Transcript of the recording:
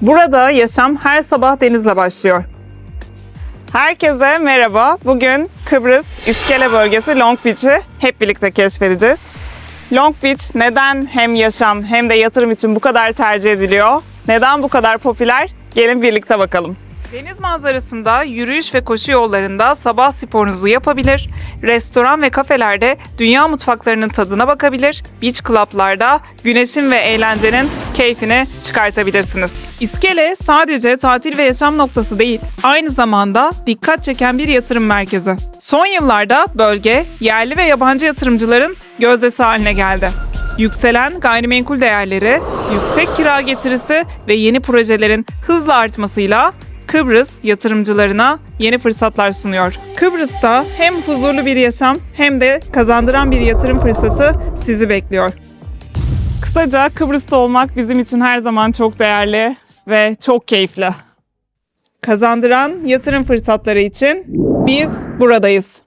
Burada yaşam her sabah denizle başlıyor. Herkese merhaba. Bugün Kıbrıs İskele bölgesi Long Beach'i hep birlikte keşfedeceğiz. Long Beach neden hem yaşam hem de yatırım için bu kadar tercih ediliyor? Neden bu kadar popüler? Gelin birlikte bakalım. Deniz manzarasında yürüyüş ve koşu yollarında sabah sporunuzu yapabilir, restoran ve kafelerde dünya mutfaklarının tadına bakabilir, beach club'larda güneşin ve eğlencenin keyfini çıkartabilirsiniz. İskele sadece tatil ve yaşam noktası değil, aynı zamanda dikkat çeken bir yatırım merkezi. Son yıllarda bölge yerli ve yabancı yatırımcıların gözdesi haline geldi. Yükselen gayrimenkul değerleri, yüksek kira getirisi ve yeni projelerin hızla artmasıyla Kıbrıs yatırımcılarına yeni fırsatlar sunuyor. Kıbrıs'ta hem huzurlu bir yaşam hem de kazandıran bir yatırım fırsatı sizi bekliyor. Kısaca Kıbrıs'ta olmak bizim için her zaman çok değerli ve çok keyifli. Kazandıran yatırım fırsatları için biz buradayız.